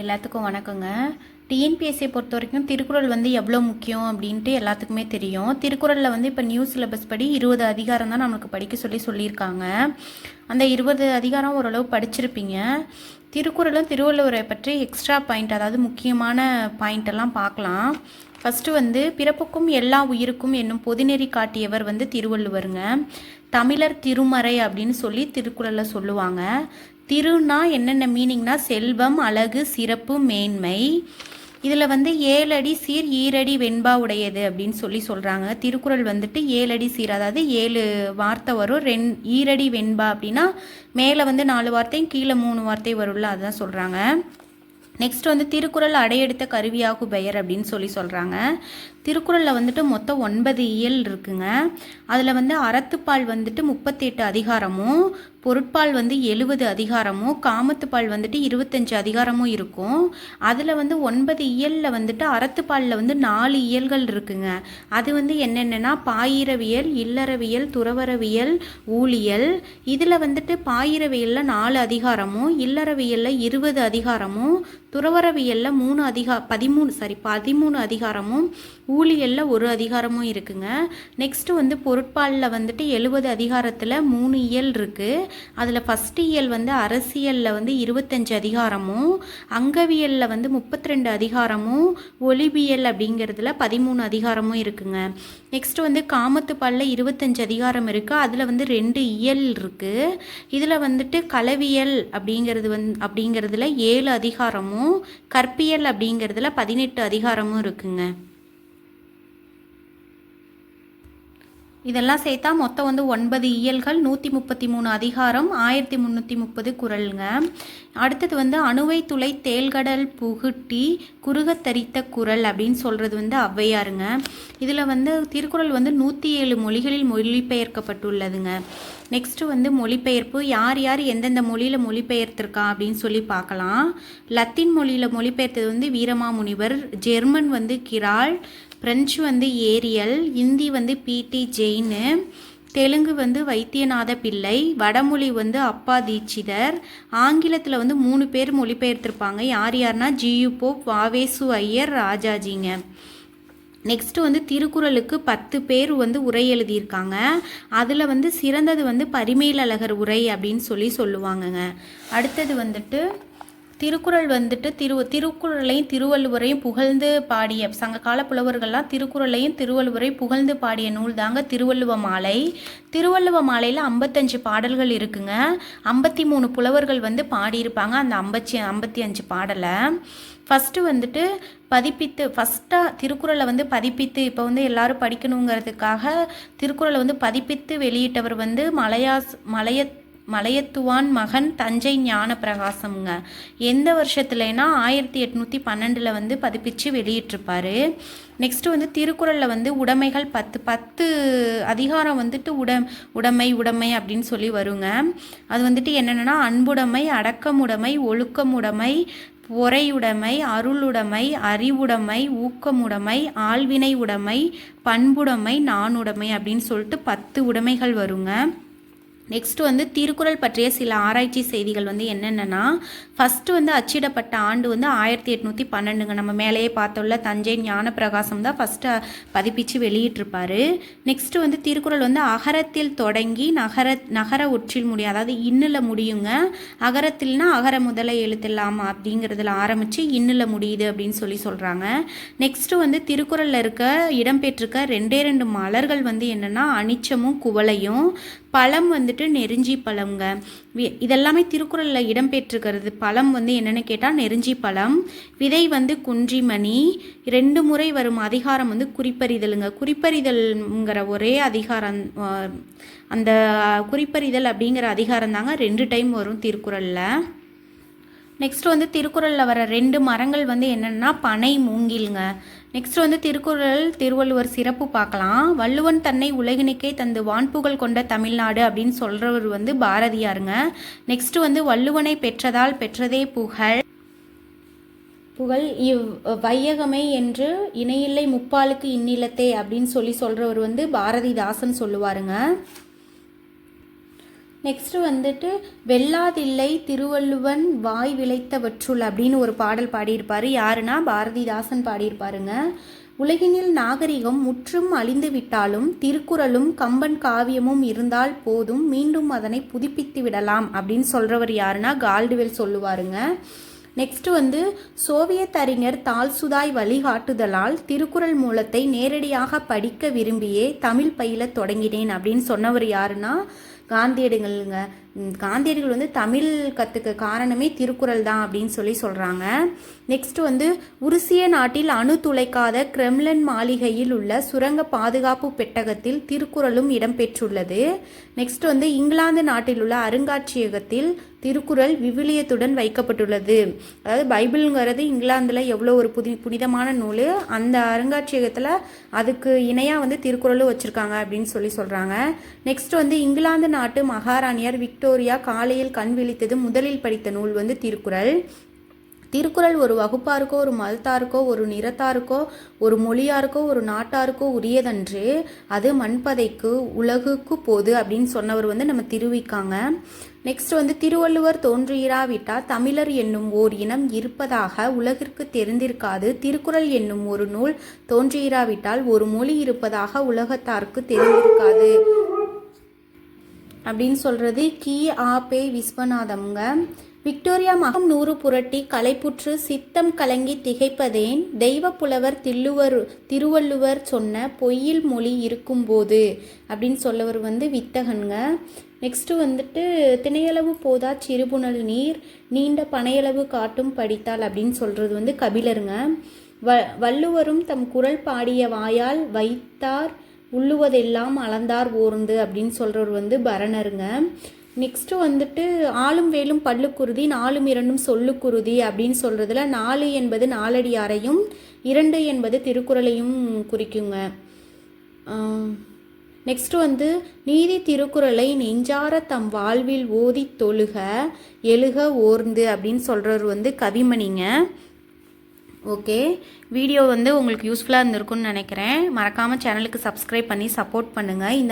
எல்லாத்துக்கும் வணக்கங்க. டிஎன்பிஎஸ்சியை பொறுத்த வரைக்கும் திருக்குறள் வந்து எவ்வளோ முக்கியம் அப்படின்ட்டு எல்லாத்துக்குமே தெரியும். திருக்குறளில் வந்து இப்போ நியூ சிலபஸ் படி இருபது அதிகாரம் தான் நமக்கு படிக்க சொல்லி சொல்லியிருக்காங்க. அந்த இருபது அதிகாரம் ஓரளவு படிச்சிருப்பீங்க. திருக்குறளும் திருவள்ளுவரை பற்றி எக்ஸ்ட்ரா பாயிண்ட் அதாவது முக்கியமான பாயிண்ட் எல்லாம் பார்க்கலாம். ஃபஸ்ட்டு வந்து பிறப்புக்கும் எல்லா உயிருக்கும் என்னும் பொதுநெறி காட்டியவர் வந்து திருவள்ளுவருங்க. தமிழர் திருமறை அப்படின்னு சொல்லி திருக்குறளில் சொல்லுவாங்க. திருனா என்னென்ன மீனிங்னா செல்வம் அழகு சிறப்பு மேன்மை. இதில் வந்து ஏழடி சீர் ஈரடி வெண்பா உடையது அப்படின்னு சொல்லி சொல்கிறாங்க திருக்குறள் வந்துட்டு ஏழடி சீர் அதாவது ஏழு வார்த்தை வரும். ரெண் ஈரடி வெண்பா அப்படின்னா மேலே வந்து நாலு வார்த்தையும் கீழே மூணு வார்த்தை வரும்ல அதுதான் சொல்கிறாங்க நெக்ஸ்ட் வந்து திருக்குறள் அடையெடுத்த கருவியாகு பெயர் அப்படின்னு சொல்லி சொல்கிறாங்க திருக்குறளில் வந்துட்டு மொத்தம் ஒன்பது இயல் இருக்குங்க. அதில் வந்து அறத்துப்பால் வந்துட்டு முப்பத்தெட்டு அதிகாரமும் பொருட்பால் வந்து எழுபது அதிகாரமும் காமத்துப்பால் வந்துட்டு இருபத்தஞ்சு அதிகாரமும் இருக்கும். அதில் வந்து ஒன்பது இயலில் வந்துட்டு அறத்துப்பாலில் வந்து நாலு இயல்கள் இருக்குங்க. அது வந்து என்னென்னன்னா பாயிரவியல் இல்லறவியல் துறவரவியல் ஊழியல். இதில் வந்துட்டு பாயிரவியலில் நாலு அதிகாரமும் இல்லறவியலில் இருபது அதிகாரமும் துறவரவியலில் மூணு அதிகா பதிமூணு சாரி பதிமூணு அதிகாரமும் ஊழியலில் ஒரு அதிகாரமும் இருக்குங்க. நெக்ஸ்ட்டு வந்து பொருட்பாலில் வந்துட்டு எழுபது அதிகாரத்தில் மூணு இயல் இருக்குது அதில் ஃபஸ்ட்டு இயல் வந்து அரசியலில் வந்து இருபத்தஞ்சு அதிகாரமும் அங்கவியலில் வந்து முப்பத்தி ரெண்டு அதிகாரமும் ஒலிபியல் அப்படிங்கிறதுல பதிமூணு அதிகாரமும் இருக்குங்க. நெக்ஸ்ட்டு வந்து காமத்துப்பாலில் இருபத்தஞ்சு அதிகாரம் இருக்குது அதில் வந்து ரெண்டு இயல் இருக்குது இதில் வந்துட்டு கலவியல் அப்படிங்கிறது வந் அப்படிங்கிறதுல ஏழு அதிகாரமும் கற்பியல் அப்படிங்கிறதுல பதினெட்டு அதிகாரமும் இருக்குங்க. இதெல்லாம் சேர்த்தா மொத்தம் வந்து ஒன்பது இயல்கள் நூற்றி முப்பத்தி மூணு அதிகாரம் ஆயிரத்தி முந்நூற்றி முப்பது குரலுங்க. அடுத்தது வந்து அணுவை துளை தேல்கடல் புகுட்டி குறுகத் தரித்த குரல் அப்படின்னு சொல்கிறது வந்து ஔவையாருங்க. இதில் வந்து திருக்குறள் வந்து நூற்றி ஏழு மொழிகளில் மொழிபெயர்க்கப்பட்டுள்ளதுங்க. நெக்ஸ்ட்டு வந்து மொழிபெயர்ப்பு யார் யார் எந்தெந்த மொழியில் மொழிபெயர்த்திருக்கா அப்படின்னு சொல்லி பார்க்கலாம். லத்தீன் மொழியில் மொழிபெயர்த்தது வந்து வீரமாமுனிவர் ஜெர்மன் வந்து கிரால் பிரெஞ்சு வந்து ஏரியல் இந்தி வந்து பிடி ஜெயின் தெலுங்கு வந்து வைத்தியநாத பிள்ளை வடமொழி வந்து அப்பா தீட்சிதர். ஆங்கிலத்தில் வந்து மூணு பேர் மொழிபெயர்த்திருப்பாங்க. யார் யாருன்னா ஜியு போப் வாவேசு ஐயர் ராஜாஜிங்க. நெக்ஸ்ட்டு வந்து திருக்குறளுக்கு பத்து பேர் வந்து உரை எழுதியிருக்காங்க. அதில் வந்து சிறந்தது வந்து பரிமேலழகர் உரை அப்படின்னு சொல்லி சொல்லுவாங்கங்க. அடுத்தது வந்துட்டு திருக்குறள் வந்துட்டு திரு திருக்குறளையும் திருவள்ளுவரையும் புகழ்ந்து பாடிய சங்க கால புலவர்கள்லாம் திருக்குறளையும் திருவள்ளுவரையும் புகழ்ந்து பாடிய நூல் தாங்க திருவள்ளுவ மாலை. திருவள்ளுவ மாலையில் ஐம்பத்தஞ்சு பாடல்கள் இருக்குங்க. ஐம்பத்தி மூணு புலவர்கள் வந்து பாடியிருப்பாங்க. அந்த ஐம்பத்தி ஐம்பத்தி அஞ்சு பாடலை. ஃபஸ்ட்டு வந்துட்டு பதிப்பித்து ஃபஸ்ட்டாக திருக்குறளை வந்து பதிப்பித்து இப்போ வந்து எல்லாரும் படிக்கணுங்கிறதுக்காக திருக்குறளை வந்து பதிப்பித்து வெளியிட்டவர் வந்து மலையாஸ் மலைய மலையத்துவான் மகன் தஞ்சை ஞான பிரகாசம்ங்க எந்த வருஷத்துலனா ஆயிரத்தி எட்நூற்றி பன்னெண்டில் வந்து பதிப்பிச்சு வெளியிட்டிருப்பாரு. நெக்ஸ்ட்டு வந்து திருக்குறளில் வந்து உடைமைகள் பத்து பத்து அதிகாரம் வந்துட்டு உட உடைமை உடைமை அப்படின்னு சொல்லி வருங்க. அது வந்துட்டு என்னென்னா அன்புடைமை அடக்கமுடைமை ஒழுக்கமுடைமை பொறையுடைமை அருளுடைமை அறிவுடைமை ஊக்கமுடைமை ஆழ்வினை உடைமை பண்புடைமை நாணுடைமை அப்படின்னு சொல்லிட்டு பத்து உடைமைகள் வருங்க. நெக்ஸ்ட் வந்து திருக்குறள் பற்றிய சில ஆராய்ச்சி செய்திகள் வந்து என்னென்னா ஃபஸ்ட்டு வந்து அச்சிடப்பட்ட ஆண்டு வந்து ஆயிரத்தி எட்நூற்றி பன்னெண்டுங்க. நம்ம மேலேயே பார்த்தோம்ல தஞ்சை ஞானப்பிரகாசம் தான் ஃபஸ்ட்டு பதிப்பிச்சு வெளியிட்டிருப்பார். நெக்ஸ்ட்டு வந்து திருக்குறள் வந்து அகரத்தில் தொடங்கி நகர நகர ஒற்றில் முடியும் அதாவது இன்னில் முடியுங்க. அகரத்தில்னா அகர முதல எழுத்தில்லாமா அப்படிங்கிறதுல ஆரம்பித்து இன்னில் முடியுது அப்படின்னு சொல்லி சொல்கிறாங்க நெக்ஸ்ட்டு வந்து திருக்குறளில் இருக்க இடம்பெற்றிருக்க ரெண்டே ரெண்டு மலர்கள் வந்து என்னென்னா அனிச்சமும் குவளையும் பழம் வந்து வந்துட்டு நெருஞ்சி பழம்ங்க இதெல்லாமே திருக்குறளில் இடம்பெற்றிருக்கிறது பழம் வந்து என்னென்னு கேட்டால் நெருஞ்சி பழம் விதை வந்து குன்றிமணி ரெண்டு முறை வரும் அதிகாரம் வந்து குறிப்பறிதலுங்க. குறிப்பறிதல்ங்கிற ஒரே அதிகாரம் அந்த குறிப்பறிதல் அப்படிங்கிற அதிகாரம் தாங்க ரெண்டு டைம் வரும் திருக்குறளில். நெக்ஸ்ட் வந்து திருக்குறளில் வர ரெண்டு மரங்கள் வந்து என்னென்னா பனை மூங்கில்ங்க. நெக்ஸ்ட் வந்து திருக்குறள் திருவள்ளுவர் சிறப்பு பார்க்கலாம். வள்ளுவன் தன்னை உலகினுக்கே தந்து வான்புகழ் கொண்ட தமிழ்நாடு அப்படின்னு சொல்கிறவர் வந்து பாரதியாருங்க. நெக்ஸ்ட் வந்து வள்ளுவனை பெற்றதால் பெற்றதே புகழ். புகழ் இவ் வையகமே என்று இணையில்லை முப்பாலுக்கு இன்னிலத்தே அப்படின்னு சொல்லி சொல்கிறவர் வந்து பாரதிதாசன் சொல்லுவாருங்க. நெக்ஸ்ட் வந்துட்டு வெல்லாதில்லை திருவள்ளுவன் வாய் விளைத்தவற்றுள் அப்படின்னு ஒரு பாடல் பாடியிருப்பார். யாருன்னா பாரதிதாசன் பாடியிருப்பாருங்க. உலகினில் நாகரிகம் முற்றும் அழிந்து விட்டாலும் திருக்குறளும் கம்பன் காவியமும் இருந்தால் போதும் மீண்டும் அதனை புதுப்பித்து விடலாம் அப்படின்னு சொல்றவர் யாருன்னா கால்டுவெல் சொல்லுவாருங்க. நெக்ஸ்ட் வந்து சோவியத் அறிஞர் தால்சுதாய் வழிகாட்டுதலால் திருக்குறள் மூலத்தை நேரடியாக படிக்க விரும்பியே தமிழ் பயில தொடங்கினேன் அப்படின்னு சொன்னவர் யாருன்னா காந்தியடிகள்ங்க. காந்தியடிகள் வந்து தமிழ் கற்றுக்க காரணமே திருக்குறள் தான் அப்படின்னு சொல்லி சொல்கிறாங்க நெக்ஸ்ட் வந்து உருசிய நாட்டில் அணு துளைக்காத கிரெம்லன் மாளிகையில் உள்ள சுரங்க பாதுகாப்பு பெட்டகத்தில் திருக்குறளும் இடம்பெற்றுள்ளது. நெக்ஸ்ட் வந்து இங்கிலாந்து நாட்டில் உள்ள அருங்காட்சியகத்தில் திருக்குறள் விவிலியத்துடன் வைக்கப்பட்டுள்ளது. அதாவது பைபிள்ங்கிறது இங்கிலாந்தில் எவ்வளோ ஒரு புதி புனிதமான நூல் அந்த அருங்காட்சியகத்தில் அதுக்கு இணையாக வந்து திருக்குறளும் வச்சுருக்காங்க அப்படின்னு சொல்லி சொல்கிறாங்க நெக்ஸ்ட் வந்து இங்கிலாந்து நாட்டு மகாராணியார் விக் விக்டோரியா காலையில் கண் விழித்தது முதலில் படித்த நூல் வந்து திருக்குறள். திருக்குறள் ஒரு வகுப்பாருக்கோ ஒரு மதத்தாருக்கோ ஒரு நிறத்தாருக்கோ ஒரு மொழியாருக்கோ ஒரு நாட்டாருக்கோ உரியதன்று. அது மண்பதைக்கு உலகுக்கு போது அப்படின்னு சொன்னவர் வந்து நம்ம திருவிக்காங்க. நெக்ஸ்ட் வந்து திருவள்ளுவர் தோன்றியிராவிட்டால் தமிழர் என்னும் ஓர் இனம் இருப்பதாக உலகிற்கு தெரிந்திருக்காது. திருக்குறள் என்னும் ஒரு நூல் தோன்றியிராவிட்டால் ஒரு மொழி இருப்பதாக உலகத்தாருக்கு தெரிந்திருக்காது. அப்படின்னு சொல்கிறது கி ஆபே விஸ்வநாதம்ங்க. விக்டோரியா மகம் நூறு புரட்டி கலைப்புற்று சித்தம் கலங்கி திகைப்பதேன் தெய்வ புலவர் தில்லுவர் திருவள்ளுவர் சொன்ன பொய்யில் மொழி இருக்கும்போது அப்படின்னு சொல்லவர் வந்து வித்தகன்ங்க. நெக்ஸ்ட்டு வந்துட்டு திணையளவு போதா சிறுபுணல் நீர் நீண்ட பனையளவு காட்டும் படித்தால் அப்படின்னு சொல்கிறது வந்து கபிலருங்க. வ வள்ளுவரும் தம் குரல் பாடிய வாயால் வைத்தார் உள்ளுவதெல்லாம் அளந்தார் ஓர்ந்து அப்படின்னு சொல்கிறவர் வந்து பரணருங்க. நெக்ஸ்ட்டு வந்துட்டு ஆளும் வேலும் பல்லுக்குருதி நாலும் இரண்டும் சொல்லுக்குருதி அப்படின்னு சொல்கிறதுல நாலு என்பது நாலடியாரையும் இரண்டு என்பது திருக்குறளையும் குறிக்குங்க. நெக்ஸ்ட் வந்து நீதி திருக்குறளை நெஞ்சார தம் வாழ்வில் ஓதி தொழுக எழுக ஓர்ந்து அப்படின்னு சொல்கிறவர் வந்து கவிமணிங்க. ஓகே வீடியோ வந்து உங்களுக்கு யூஸ்ஃபுல்லாக இருந்திருக்கும்னு நினைக்கிறேன். மறக்காமல் சேனலுக்கு சப்ஸ்கிரைப் பண்ணி சப்போர்ட் பண்ணுங்கள் இந்த